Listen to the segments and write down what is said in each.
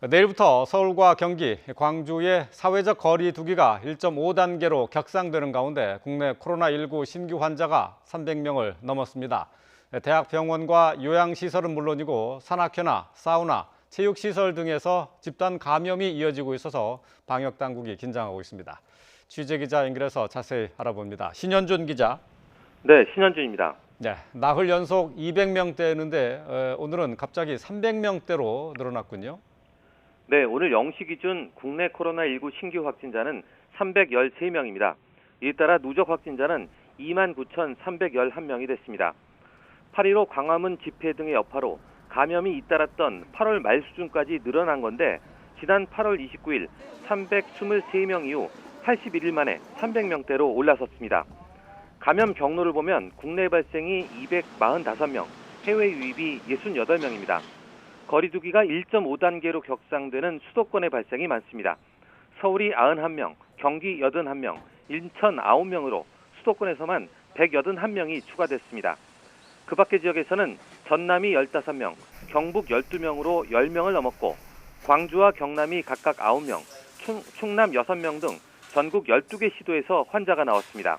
내일부터 서울과 경기, 광주의 사회적 거리 두기가 1.5단계로 격상되는 가운데 국내 코로나19 신규 환자가 300명을 넘었습니다. 대학 병원과 요양시설은 물론이고 산악회나 사우나, 체육시설 등에서 집단 감염이 이어지고 있어서 방역 당국이 긴장하고 있습니다. 취재 기자 연결해서 자세히 알아봅니다. 신현준 기자. 네, 신현준입니다. 네, 나흘 연속 200명대였는데 오늘은 갑자기 300명대로 늘어났군요. 네, 오늘 0시 기준 국내 코로나19 신규 확진자는 313명입니다. 이에 따라 누적 확진자는 29,311명이 됐습니다. 8.15 광화문 집회 등의 여파로 감염이 잇따랐던 8월 말 수준까지 늘어난 건데 지난 8월 29일 323명 이후 81일 만에 300명대로 올라섰습니다. 감염 경로를 보면 국내 발생이 245명, 해외 유입이 68명입니다. 거리두기가 1.5단계로 격상되는 수도권의 발생이 많습니다. 서울이 91명, 경기 81명, 인천 9명으로 수도권에서만 181명이 추가됐습니다. 그 밖의 지역에서는 전남이 15명, 경북 12명으로 10명을 넘었고 광주와 경남이 각각 9명, 충, 충남 6명 등 전국 12개 시도에서 환자가 나왔습니다.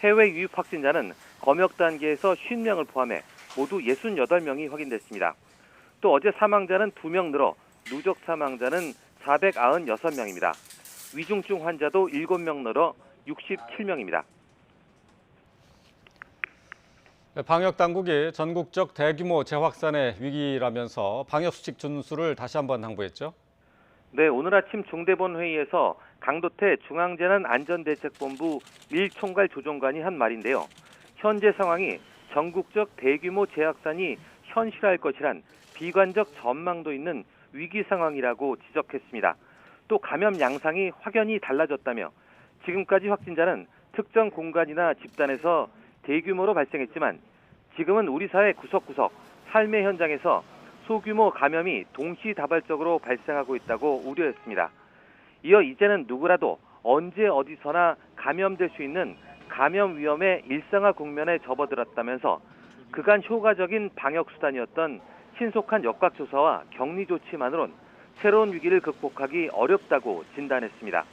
해외 유입 확진자는 검역 단계에서 50명을 포함해 모두 68명이 확인됐습니다. 또 어제 사망자는 2명 늘어 누적 사망자는 496명입니다. 위중증 환자도 7명 늘어 67명입니다. 방역 당국이 전국적 대규모 재확산의 위기라면서 방역 수칙 준수를 다시 한번 당부했죠. 네, 오늘 아침 중대본 회의에서 강도태 중앙재난 안전대책본부 1총괄 조정관이 한 말인데요. 현재 상황이 전국적 대규모 재확산이 현실화할 것이란 비관적 전망도 있는 위기 상황이라고 지적했습니다. 또 감염 양상이 확연히 달라졌다며 지금까지 확진자는 특정 공간이나 집단에서 대규모로 발생했지만 지금은 우리 사회 구석구석 삶의 현장에서 소규모 감염이 동시다발적으로 발생하고 있다고 우려했습니다. 이어 이제는 누구라도 언제 어디서나 감염될 수 있는 감염 위험의 일상화 국면에 접어들었다면서 그간 효과적인 방역 수단이었던 신속한 역학 조사와 격리 조치만으론 새로운 위기를 극복하기 어렵다고 진단했습니다.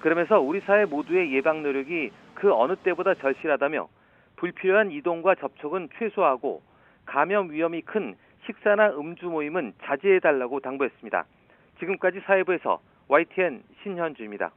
그러면서 우리 사회 모두의 예방 노력이 그 어느 때보다 절실하다며 불필요한 이동과 접촉은 최소화하고 감염 위험이 큰 식사나 음주 모임은 자제해달라고 당부했습니다. 지금까지 사회부에서 YTN 신현주입니다.